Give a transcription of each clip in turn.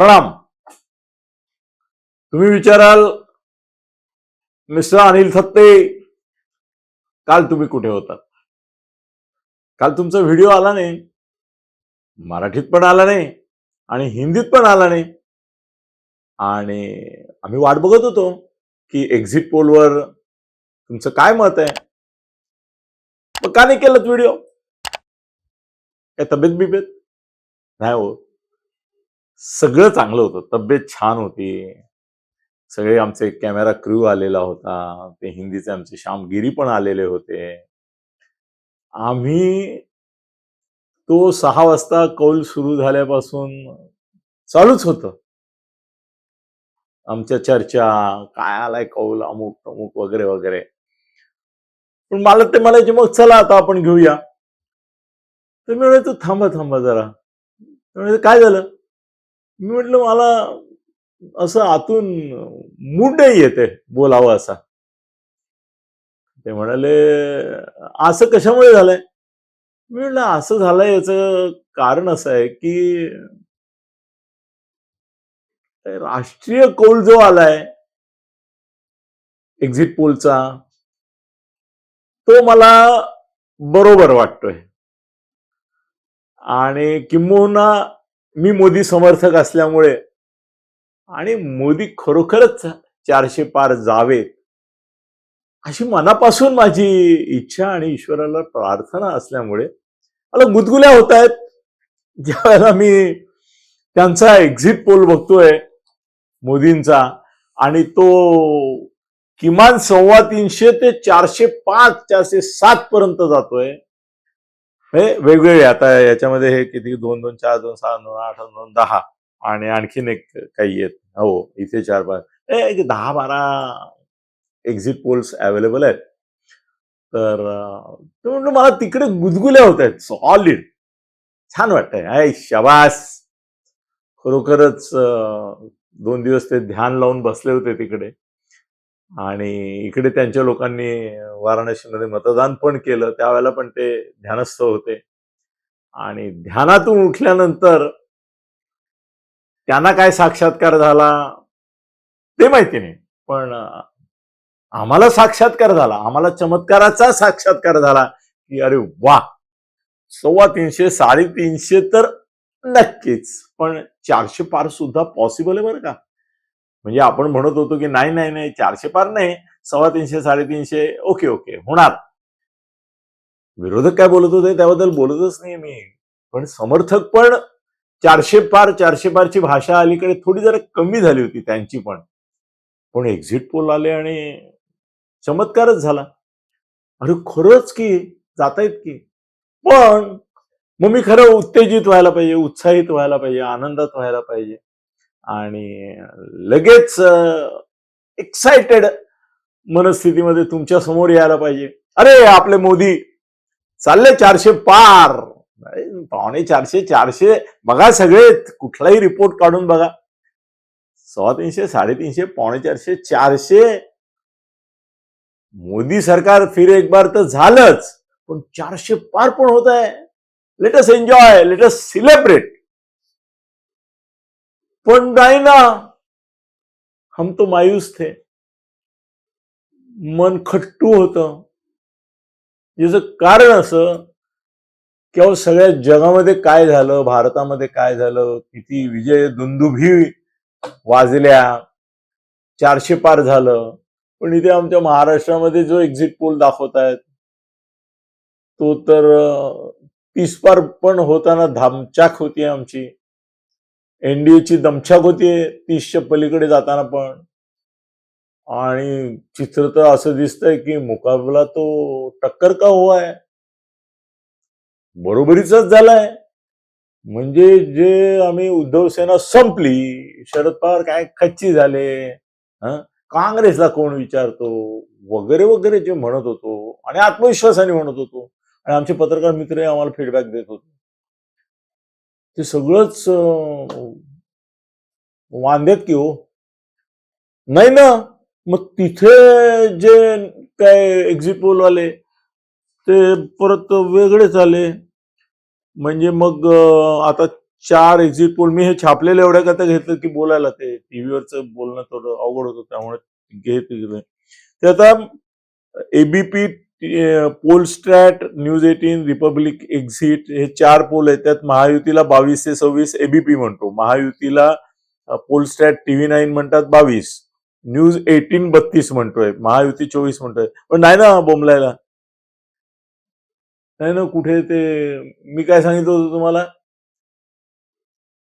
प्रणाम. तुम्ही विचाराल मिस्टर अनिल थत्ते काल तुम्ही कुठे होतात? काल तुमचा व्हिडिओ आला नाही मराठीत पण आला नाही आणि हिंदीत पण आला नाही. आणि आम्ही वाट बघत होतो की एक्झिट पोलवर तुमचं काय मत आहे? मग का नाही केलं व्हिडिओ? काय तब्येत बिबेत नाही हो. सगळं चांगलं होतं. तब्येत छान होती. सगळे आमचे कॅमेरा क्रू आलेला होता. ते हिंदीचे आमचे श्यामगिरी पण आलेले होते. आम्ही तो सहा वाजता कौल सुरू झाल्यापासून चालूच होतं. आमच्या चर्चा काय आलाय कौल अमुक अमुक वगैरे वगैरे. पण मला ते म्हणायचे मग चला आता आपण घेऊया. तर मी म्हणायचो थांबा थांबा जरा. ते काय झालं? मी म्हटलं मला असं आतून मूड नाही येते बोलावं असा. ते म्हणाले असं कशामुळे झालंय? मी म्हटलं असं झालंय याचं कारण असं आहे की राष्ट्रीय कौल जो आलाय एक्झिट पोलचा तो मला बरोबर वाटतोय. आणि किंबहुना मी मोदी समर्थक असल्यामुळे आणि मोदी खरोखरच चारशे पार जावेत अशी मनापासून माझी इच्छा आणि ईश्वराला प्रार्थना असल्यामुळे मला गुदगुल्या होत आहेत ज्या वेळेला मी त्यांचा एक्झिट पोल बघतोय मोदींचा आणि तो किमान सव्वा तीनशे ते चारशे पाच चारशे सात पर्यंत जातोय. हे वेगवेगळे आता याच्यामध्ये हे किती? दोन दोन चार दोन सहा दोन आठ दोन दहा. आणि आणखीन एक काही येत हो इथे चार पाच. दहा बारा एक्झिट पोल्स अवेलेबल आहेत. तर ते म्हणलं मला तिकडे गुदगुल्या होत आहेत. सॉलिड छान वाटतंय. आय शबास. खरोखरच दोन दिवस ते ध्यान लावून बसले होते तिकडे. आणि इकडे त्यांच्या लोकांनी वाराणसीमध्ये मतदान पण केलं. त्यावेळेला पण ते ध्यानस्थ होते. आणि ध्यानातून उठल्यानंतर त्यांना काय साक्षात्कार झाला ते माहिती नाही. पण आम्हाला साक्षात्कार झाला. आम्हाला चमत्काराचा साक्षात्कार झाला की अरे वा! सव्वा तीनशे साडेतीनशे तर नक्कीच. पण चारशे पार सुद्धा पॉसिबल आहे बरं का? म्हणजे आपण म्हणत होतो की नाही नाही नाही चारशे पार नाही सव्वा तीनशे साडेतीनशे ओके ओके होणार. विरोधक काय बोलत होते त्याबद्दल बोलतच नाही मी. पण समर्थक पण चारशे पार चारशे पारची भाषा अलीकडे थोडी जरा कमी झाली होती त्यांची पण. पण एक्झिट पोल आले आणि चमत्कारच झाला. अरे खरंच की जातायत की. पण मग मी खरं उत्तेजित व्हायला पाहिजे उत्साहित व्हायला पाहिजे आनंदात व्हायला पाहिजे. आणि लगेच एक्साइटेड मनस्थितीमध्ये तुमच्यासमोर यायला पाहिजे. अरे आपले मोदी चालले चारशे पार. पावणे चारशे चारशे बघा सगळे कुठलाही रिपोर्ट काढून बघा. सव्वा तीनशे साडेतीनशे पावणे चारशे चारशे. मोदी सरकार फिर एक बार तर झालंच पण चारशे पार पण होत आहे. लेटस एन्जॉय लेटस सिलेब्रेट पण नाही ना. हम तो मायूस थे. मन खट्टू होतं. याचं कारण असं की अहो सगळ्या जगामध्ये काय झालं भारतामध्ये काय झालं किती विजय दुंदुभी वाजल्या चारशे पार झालं. पण इथे आमच्या महाराष्ट्रामध्ये जो एक्झिट पोल दाखवत आहेत तो तर तीस पार पण होताना धामचाक होती आमची. एनडीएची दमछाक होतीये तीसच्या पलीकडे जाताना पण. आणि चित्र तर असं दिसतंय की मुकाबला तो टक्कर का हुआ आहे? बरोबरीचाच झालाय. म्हणजे जे आम्ही उद्धव सेना संपली शरद पवार काय खच्ची झाले काँग्रेसला कोण विचारतो? वगैरे वगैरे जे म्हणत होतो आणि आत्मविश्वासाने म्हणत होतो. आणि आमचे पत्रकार मित्रही आम्हाला फीडबॅक देत होते. ते सगळंच वांद्यात की हो. नाही ना मग तिथे जे काय एक्झिट पोल वाले ते परत वेगळेच आले म्हणजे मग आता चार एक्झिट पोल मी हे छापलेलं एवढ्या करता घेतलं की बोलायला ते टीव्हीवरचं बोलणं थोडं अवघड होतं त्यामुळे घेत गेलं ते आता ABP poll strat news eighteen republic exit हे चार पोल आहेत. त्यात महायुतीला बावीस ते सव्वीस एबीपी म्हणतो. महायुतीला पोल स्ट्रॅट टीव्ही नाईन म्हणतात बावीस. न्यूज एटीन बत्तीस म्हणतोय. महायुती चोवीस म्हणतोय. पण नाही ना बोंबलायला? नाही ना कुठे ते मी काय सांगितलं होतं तुम्हाला?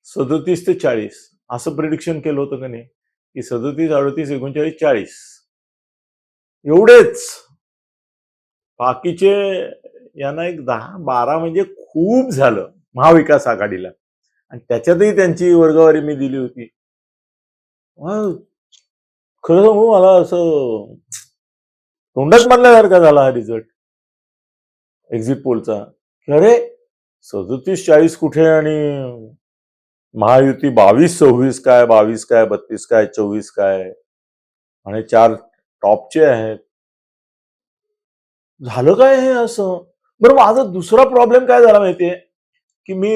सदतीस ते चाळीस. असं प्रिडिक्शन केलं होतं का नाही? की सदतीस अडतीस एकोणचाळीस चाळीस. एवढेच. बाकीचे यांना एक दहा बारा म्हणजे खूप झालं महाविकास आघाडीला. आणि त्याच्यातही त्यांची वर्गवारी मी दिली होती. खरं सांगू मला असं तोंडात मारल्यासारखा झाला हा रिझल्ट एक्झिट पोलचा अरे सदतीस चाळीस कुठे आणि महायुती बावीस सव्वीस काय बावीस काय बत्तीस काय चोवीस काय? आणि चार टॉपचे आहेत. झालं काय हे असं? बरं माझा दुसरा प्रॉब्लेम काय झाला माहितीये? की मी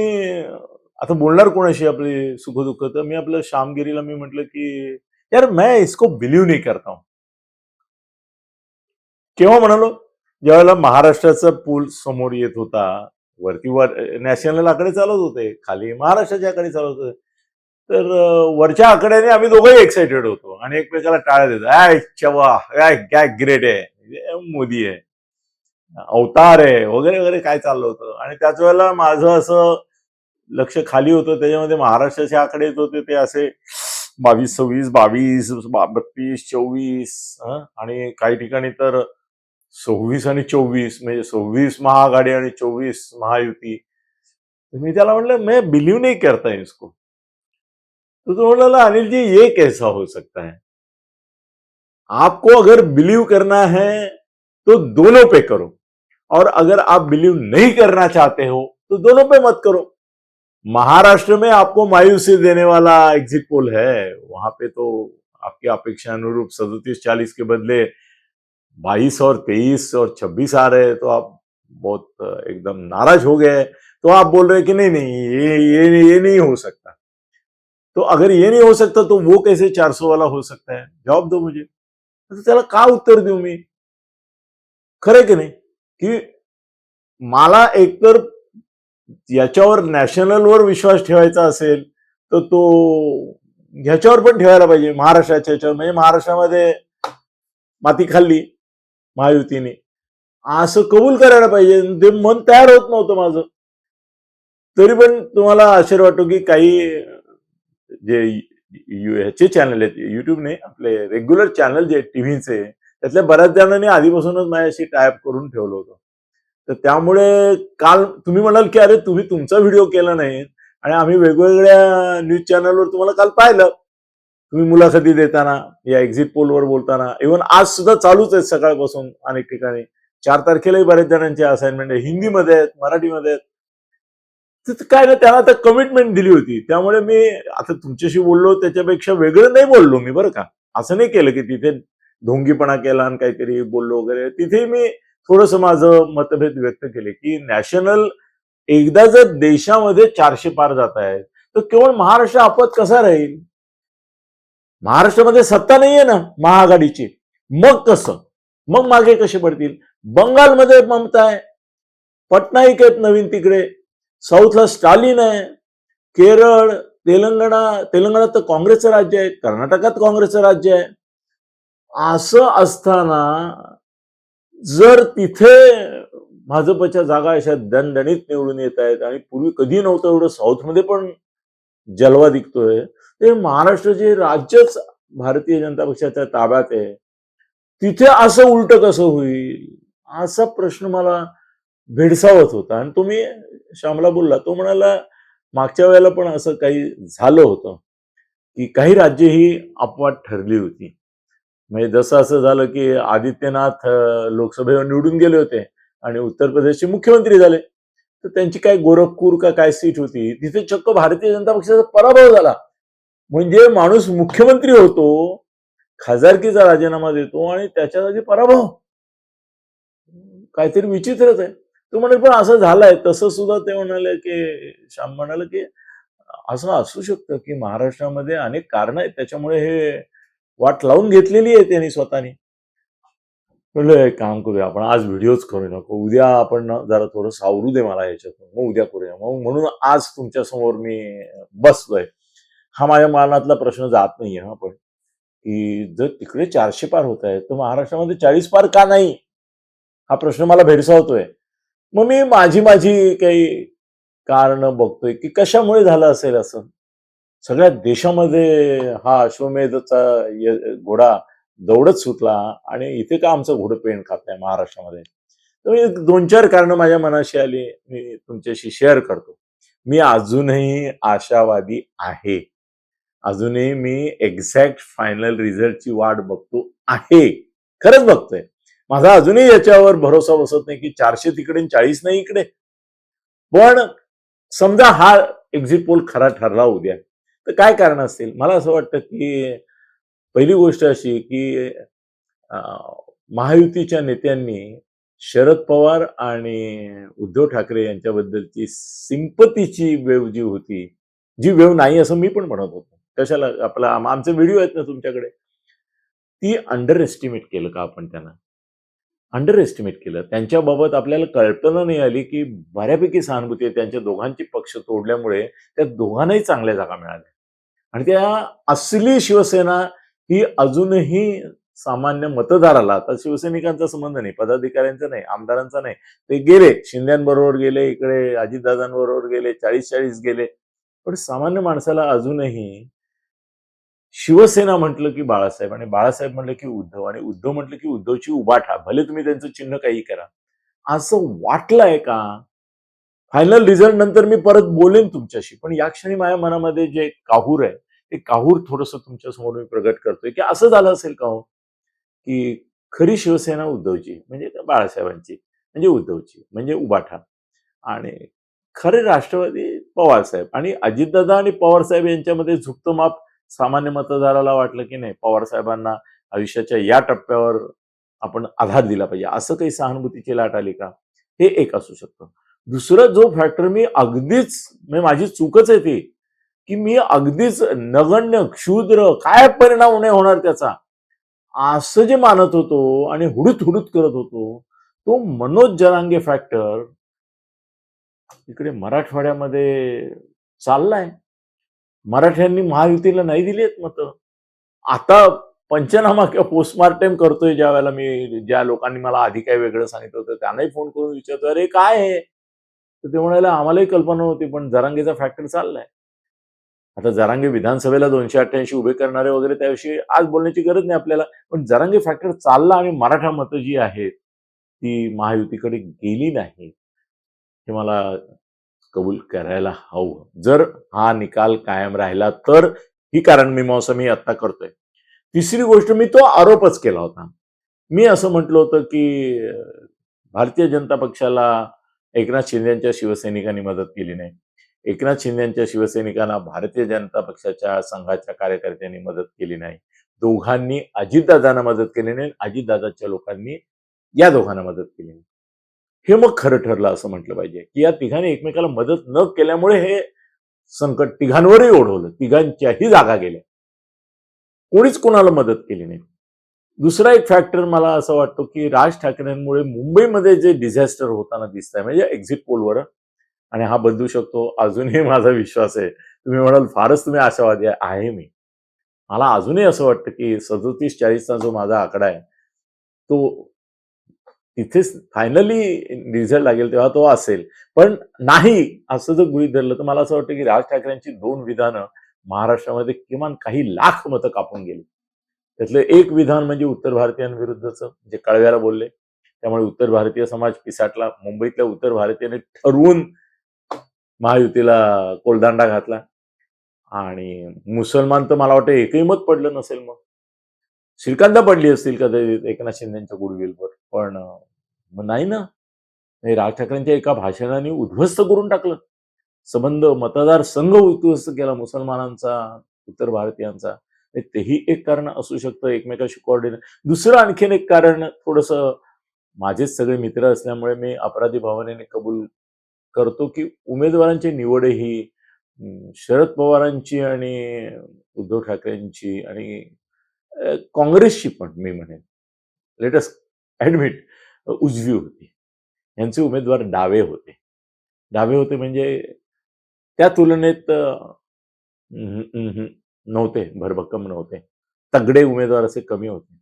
आता बोलणार कोणाशी आपली सुखदुःख? तर मी आपलं श्यामगिरीला मी म्हटलं की यार मैं इसको बिलीव नाही करता हूं. केव्हा म्हणालो? ज्यावेळेला महाराष्ट्राचा पूल समोर येत होता वरती वर नॅशनल आकडे चालत होते खाली महाराष्ट्राच्या आकडे चालत होते. तर वरच्या आकड्याने आम्ही दोघंही एक्साइटेड होतो आणि एकमेकाला टाळ्या देतो आय चवा आय काय ग्रेट आहे मोदी आहे अवतार आहे वगैरे वगैरे काय चाललं होतं? आणि त्याच वेळेला माझं असं लक्ष खाली होतं. त्याच्यामध्ये महाराष्ट्राचे आकडे येत होते ते असे बावीस सव्वीस बावीस बा- बत्तीस चोवीस आणि काही ठिकाणी तर सव्वीस आणि चोवीस म्हणजे सव्वीस महाआघाडी आणि चोवीस महायुती. मी त्याला म्हटलं मी बिलीव नाही करता इसको. तो तो बोला अनिल जी ये कैसा हो सकता है? आपको अगर बिलीव करना है तो दोनों पे करो. और अगर आप बिलीव नहीं करना चाहते हो तो दोनों पे मत करो। महाराष्ट्र में आपको मायूसी देने वाला एग्जिट पोल है। वहाँ पे तो आपकी अपेक्षा अनुरूप सदतीस चालीस के बदले बाईस और तेईस और छब्बीस आ रहे हैं तो आप बहुत एकदम नाराज़ हो गए तो आप बोल रहे कि नहीं नहीं, ये ये ये नहीं हो सकता। तो अगर ये नहीं हो सकता तो वो कैसे 400 वाला हो सकता है? जवाब दो मुझे। तर त्याला का उत्तर दू मी? खरे की नाही? की मला एकतर याच्यावर नॅशनलवर विश्वास ठेवायचा असेल तर तो ह्याच्यावर पण ठेवायला पाहिजे. महाराष्ट्राच्या याच्यावर म्हणजे महाराष्ट्रामध्ये माती खाल्ली महायुतीने. असं कबूल करायला पाहिजे. ते मन तयार होत नव्हतं माझं. तरी पण तुम्हाला आश्चर्य वाटतो की काही जे ह्याचे चॅनल आहेत युट्यूबने आपले रेग्युलर चॅनल जे टीव्हीचे त्यातल्या बऱ्याच जणांनी आधीपासूनच माझ्याशी टायप करून ठेवलं होतं. तर त्यामुळे काल तुम्ही म्हणाल की अरे तुम्ही तुमचा व्हिडिओ केला नाही आणि आम्ही वेगवेगळ्या न्यूज चॅनलवर तुम्हाला काल पाहिलं. तुम्ही मुलाखती देताना या एक्झिट पोलवर बोलताना इव्हन आज सुद्धा चालूच आहेत सकाळपासून अनेक ठिकाणी. चार तारखेलाही बऱ्याच जणांची असाइनमेंट आहे. हिंदीमध्ये आहेत मराठीमध्ये आहेत. काय ना त्यांना आता कमिटमेंट दिली होती. त्यामुळे मी आता तुमच्याशी बोललो त्याच्यापेक्षा वेगळं नाही बोललो मी बरं का? असं नाही केलं की तिथे ढोंगीपणा केला आणि काहीतरी बोललो वगैरे तिथे मी थोडस माझं मतभेद व्यक्त केले की नॅशनल एकदा जर देशामध्ये चारशे पार जात आहेत तर केवळ महाराष्ट्र आपत कसा राहील? महाराष्ट्रामध्ये सत्ता नाहीये ना महाआघाडीची. मग कसं? मग मागे कसे पडतील? बंगालमध्ये ममता आहे पटनाईक आहेत नवीन तिकडे साऊथला स्टालिन आहे केरळ तेलंगणा तेलंगणात तर काँग्रेसचं राज्य आहे कर्नाटकात काँग्रेसचं राज्य आहे. असं असताना जर तिथे भाजपच्या जागा अशा दणदणीत निवडून येत आहेत आणि पूर्वी कधी नव्हतं एवढं साऊथमध्ये पण जलवा दिखतोय ते महाराष्ट्राचे राज्यच भारतीय जनता पक्षाच्या ताब्यात आहे तिथे असं उलट कसं होईल? असा प्रश्न मला भेडसावत होता. आणि तुम्ही श्यामला बोलला तो म्हणाला मागच्या वेळेला पण असं काही झालं होतं की काही राज्य ही अपवाद ठरली होती. म्हणजे जसं असं झालं की आदित्यनाथ लोकसभेवर निवडून गेले होते आणि उत्तर प्रदेशचे मुख्यमंत्री झाले तर त्यांची काय गोरखपूर का काय सीट होती तिथे चक्क भारतीय जनता पक्षाचा पराभव झाला. म्हणजे माणूस मुख्यमंत्री होतो खासदारकीचा राजीनामा देतो आणि त्याच्या जागी पराभव. काहीतरी विचित्रच आहे. तो म्हणे पण असं झालंय. तसं सुद्धा ते म्हणाले की श्याम म्हणाले की असं असू शकतं की महाराष्ट्रामध्ये अनेक कारण आहेत त्याच्यामुळे हे वाट लावून घेतलेली आहे त्यांनी स्वतःनी. म्हणलं एक काम करूया आपण आज व्हिडिओच करू नको. उद्या आपण जरा थोडं सावरू दे मला याच्यातून. मग उद्या करूया. मग म्हणून आज तुमच्यासमोर मी बसलोय. हा माझ्या मनातला प्रश्न जात नाहीये हा पण. की जर तिकडे चारशे पार होत आहे तर महाराष्ट्रामध्ये चाळीस पार का नाही? हा प्रश्न मला भेडसावतोय. मग मी माझी माझी काही कारण बघतोय की कशामुळे झालं असेल असं? सगळ्या देशामध्ये हा अश्वमेधचा घोडा दौडत सुटला आणि इथे का आमचं घोडं पेंट खात नाही महाराष्ट्रामध्ये? तर दोन चार कारणं माझ्या मनाशी आली मी तुमच्याशी शेअर करतो. मी अजूनही आशावादी आहे. अजूनही मी एक्झॅक्ट फायनल रिझल्टची वाट बघतो आहे. खरंच बघतोय. माझा अजूनही याच्यावर भरोसा बसत नाही की चारशे तिकडे चाळीस नाही इकडे. पण समजा हा एक्झिट पोल खरा ठरला उद्या. तर काय कारण असतील? मला असं वाटतं की पहिली गोष्ट अशी की महायुतीच्या नेत्यांनी शरद पवार आणि उद्धव ठाकरे यांच्याबद्दलची सिंपतीची वेव जी होती जी वेव नाही असं मी पण म्हणत होतो. कशाला आपला आमचे व्हिडिओ आहेत ना तुमच्याकडे ती अंडर एस्टिमेट केलं का आपण त्यांना? अंडर एस्टिमेट केलं. त्यांच्याबाबत आपल्याला कल्पना नाही आली की बऱ्यापैकी सहानुभूती आहे. त्यांच्या दोघांची पक्ष तोडल्यामुळे त्या दोघांनाही चांगल्या जागा मिळाल्या. आणि त्या असली शिवसेना ही अजूनही सामान्य मतदाराला आता शिवसैनिकांचा संबंध नाही पदाधिकाऱ्यांचा नाही आमदारांचा नाही. ते गेले शिंद्यांबरोबर गेले इकडे अजितदादांबरोबर गेले चाळीस चाळीस गेले. पण सामान्य माणसाला अजूनही शिवसेना म्हटलं की बाळासाहेब आणि बाळासाहेब म्हटलं की उद्धव आणि उद्धव म्हटलं की उद्धवची उबाठा. भले तुम्ही त्यांचं चिन्ह काही करा. असं वाटलंय का? फायनल रिझल्ट नंतर मी परत बोलेन तुमच्याशी. पण या क्षणी माझ्या मनामध्ये जे काहूर आहे ते काहूर थोडस तुमच्यासमोर मी प्रगट करतोय. की असं झालं असेल का हो? की खरी शिवसेना उद्धवची म्हणजे बाळासाहेबांची? म्हणजे उद्धवची म्हणजे उबाठा. आणि खरे राष्ट्रवादी पवारसाहेब आणि अजितदादा आणि पवारसाहेब यांच्यामध्ये झुकतं माप सामान्य मतदाराला वाटलं की नाही पवारसाहेबांना आयुष्याच्या या टप्प्यावर आपण आधार दिला पाहिजे. असं काही सहानुभूतीची लाट आली का? हे एक असू शकतं. दुसरं जो फॅक्टर मी अगदीच म्हणजे माझी चूकच आहे ती की मी अगदीच नगण्य क्षुद्र काय परिणाम नाही होणार त्याचा? असं जे मानत होतो आणि हुडूत हुडूत करत होतो तो मनोज जरांगे फॅक्टर इकडे मराठवाड्यामध्ये चाललाय. मराठ्यांनी महायुतीला नाही दिली आहेत मतं. आता पंचनामा किंवा पोस्टमार्टम करतोय ज्या वेळेला मी ज्या लोकांनी मला आधी काय वेगळं सांगितलं होतं त्यांनाही फोन करून विचारतो अरे काय आहे? तर ते म्हणाले आम्हालाही कल्पना नव्हती पण जरांगेचा फॅक्टर चाललाय. आता जरांगे विधानसभेला दोनशे अठ्ठ्याऐंशी उभे करणारे वगैरे त्याविषयी आज बोलण्याची गरज नाही आपल्याला पण जरांगे फॅक्टर चालला आणि मराठा मतं जी आहेत ती महायुतीकडे गेली नाही हे मला कबूल करायला हवं. जर हा निकाल कायम राहिला तर ही कारण मीमांसा मी आता करतोय. तिसरी गोष्ट मी तो आरोपच केला होता. मी असं म्हटलं होतं की भारतीय जनता पक्षाला एकनाथ शिंदेच्या शिवसैनिकांनी मदत केली नाही. एकनाथ शिंदेच्या शिवसैनिकांना भारतीय जनता पक्षाच्या संघाच्या कार्यकर्त्यांनी मदत केली नाही. दोघांनी अजितदादांना मदत केली नाही. अजितदादाच्या लोकांनी या दोघांना मदत केली नाही. हे मग खरं ठरलं असं म्हटलं पाहिजे की या तिघांनी एकमेकाला मदत न केल्यामुळे हे संकट तिघांवरही ओढवलं तिघांच्याही जागा गेल्या. कोणीच कोणाला मदत केली नाही. दुसरा एक फॅक्टर मला असं वाटतो की राज ठाकरेंमुळे मुंबईमध्ये जे डिझास्टर होताना दिसत आहे म्हणजे एक्झिट पोलवर आणि हा बदलू शकतो अजूनही माझा विश्वास आहे. तुम्ही म्हणाल फारच तुम्ही आशावादी आहे मी. मला अजूनही असं वाटतं की सदोतीस चाळीसचा जो माझा आकडा आहे तो तिथेच फायनली रिझल्ट लागेल तेव्हा तो असेल. पण नाही असं जर गृहित धरलं तर मला असं वाटतं की राज ठाकरेंची दोन विधानं महाराष्ट्रामध्ये किमान काही लाख मतं कापून गेली. त्यातलं एक विधान म्हणजे उत्तर भारतीयांविरुद्धचं जे कळव्याला बोलले. त्यामुळे उत्तर भारतीय समाज पिसाटला मुंबईतल्या उत्तर भारतीयाने ठरवून महायुतीला कोलदांडा घातला. आणि मुसलमान तर मला वाटतं एकही मत पडलं नसेल मग. श्रीकांत पडली असतील कदाचित एकनाथ शिंदेच्या गुडविलवर पण नाही ना. राज ठाकरेंच्या एका भाषणाने उद्ध्वस्त करून टाकलं. संबंध मतदार संघ उद्ध्वस्त केला मुसलमानांचा उत्तर भारतीयांचा. तेही एक कारण असू शकतं एकमेकाशी कोऑर्डिनेट दुसरं आणखीन एक कारण थोडस माझेच सगळे मित्र असल्यामुळे मी अपराधी भावनेने कबूल करतो की उमेदवारांची निवड ही शरद पवारांची आणि उद्धव ठाकरेंची आणि काँग्रेसची पण मी म्हणेन. लेटस ऍडमिट उजवी होती. यांचे उमेदवार डावे होते. डावे होते म्हणजे त्या तुलनेत नव्हते भरभक्कम नव्हते. तगडे उमेदवार असे कमी होते.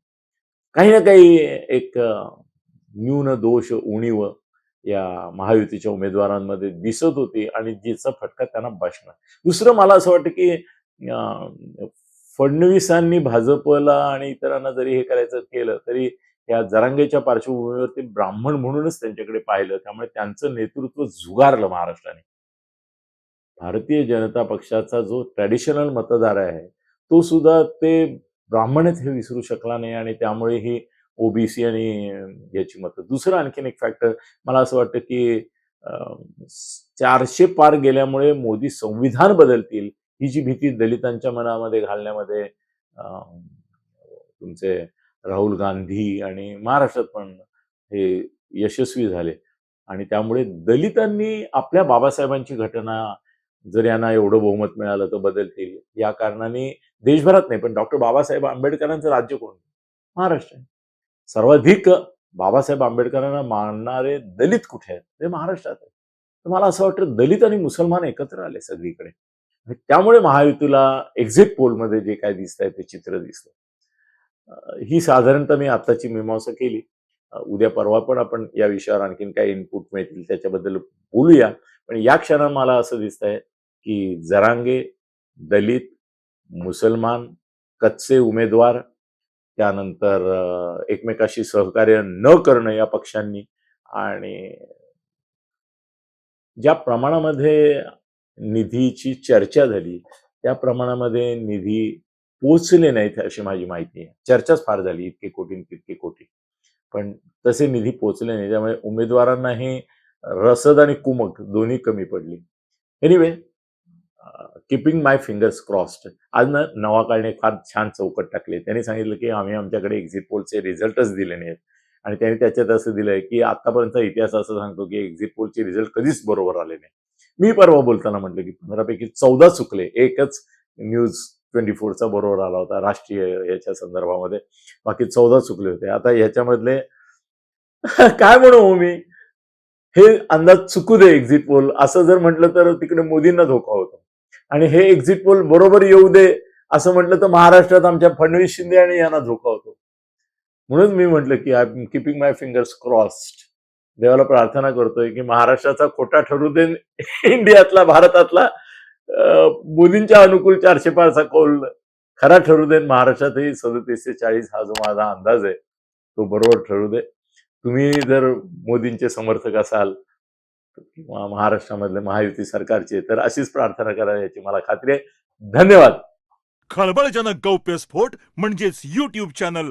काही ना काही एक न्यून दोष उणीव या महायुतीच्या उमेदवारांमध्ये दिसत होती आणि जिचा फटका त्यांना बसणार. दुसरं मला असं वाटतं की फडणवीसांनी भाजपला आणि इतरांना जरी हे करायचं केलं तरी या जरांगेच्या पार्श्वभूमीवर ते ब्राह्मण म्हणूनच त्यांच्याकडे पाहिलं. त्यामुळे त्यांचं नेतृत्व झुगारलं महाराष्ट्राने. भारतीय जनता पक्षाचा जो ट्रॅडिशनल मतदार आहे तो सुद्धा ते ब्राह्मणच हे विसरू शकला नाही आणि त्यामुळे ही ओबीसी आणि याची मतं. दुसरं आणखीन एक फॅक्टर मला असं वाटतं की चारशे पार गेल्यामुळे मोदी संविधान बदलतील. ही जी भीती दलितांच्या मनामध्ये घालण्यामध्ये तुमचे राहुल गांधी आणि महाराष्ट्रात पण हे यशस्वी झाले. आणि त्यामुळे दलितांनी आपल्या बाबासाहेबांची घटना जर यांना एवढं बहुमत मिळालं तर बदलतील या कारणाने देशभरात नाही पण डॉक्टर बाबासाहेब आंबेडकरांचं राज्य कोण? महाराष्ट्र. आहे सर्वाधिक बाबासाहेब आंबेडकरांना मानणारे दलित कुठे आहेत? ते महाराष्ट्रात आहेत. तर मला असं वाटतं दलित आणि मुसलमान एकत्र आले सगळीकडे. त्यामुळे महायुतीला एक्झिट पोलमध्ये जे काय दिसत आहे ते चित्र दिसतं ही साधारणतः मी आत्ताची मीमांसा केली. उद्या परवा पण आपण या विषयावर आणखीन काय इनपुट मिळतील त्याच्याबद्दल बोलूया. पण या क्षणात मला असं दिसत आहे की जरांगे दलित मुसलमान कच्चे उमेदवार त्यानंतर एकमेकाशी सहकार्य न करणं या पक्षांनी आणि ज्या प्रमाणामध्ये निधीची चर्चा झाली. त्या प्रमाणामध्ये निधी पोचले नाहीत अशी माझी माहिती आहे. चर्चाच फार झाली इतके कोटी तितके कोटी. पण तसे निधी पोचले नाही त्यामुळे उमेदवारांनाही रसद आणि कुमक दोन्ही कमी पडली. Anyway keeping my fingers crossed आज ना नवाकाळने फार छान चौकट टाकले. त्यांनी सांगितलं की आम्ही आमच्याकडे एक्झिट पोलचे रिझल्टच दिले नाहीत. आणि त्यांनी त्याच्यात असं दिलंय की आतापर्यंत इतिहास असं सांगतो की एक्झिट पोलचे रिझल्ट कधीच बरोबर आले नाही मी परवा बोलताना म्हटलं की पंधरापैकी चौदा चुकले. एकच न्यूज ट्वेंटी फोरचा बरोबर आला होता राष्ट्रीय याच्या संदर्भामध्ये. बाकी चौदा चुकले होते. आता ह्याच्यामधले काय म्हणू हो मी? हे अंदाज चुकू दे एक्झिट पोल असं जर म्हटलं तर तिकडे मोदींना धोका होतो. आणि हे एक्झिट पोल बरोबर येऊ दे असं म्हटलं तर महाराष्ट्रात आमच्या फडणवीस शिंदे आणि यांना धोका होतो. म्हणून मी म्हटलं की I am keeping my fingers crossed देवाला प्रार्थना करतोय की महाराष्ट्राचा खोटा ठरू दे इंडियातला भारतातला मोदींच्या अनुकूल चारशे पारचा कौल खरा ठरू दे महाराष्ट्रातही सदतीस ते चाळीस हा जो माझा अंदाज आहे तो बरोबर ठरू दे. तुम्ही जर मोदींचे समर्थक असाल किंवा महाराष्ट्रामधले महायुती सरकारचे तर अशीच प्रार्थना करा याची मला खात्री आहे. धन्यवाद. खळबळजनक गौप्यस्फोट म्हणजेच युट्यूब चॅनल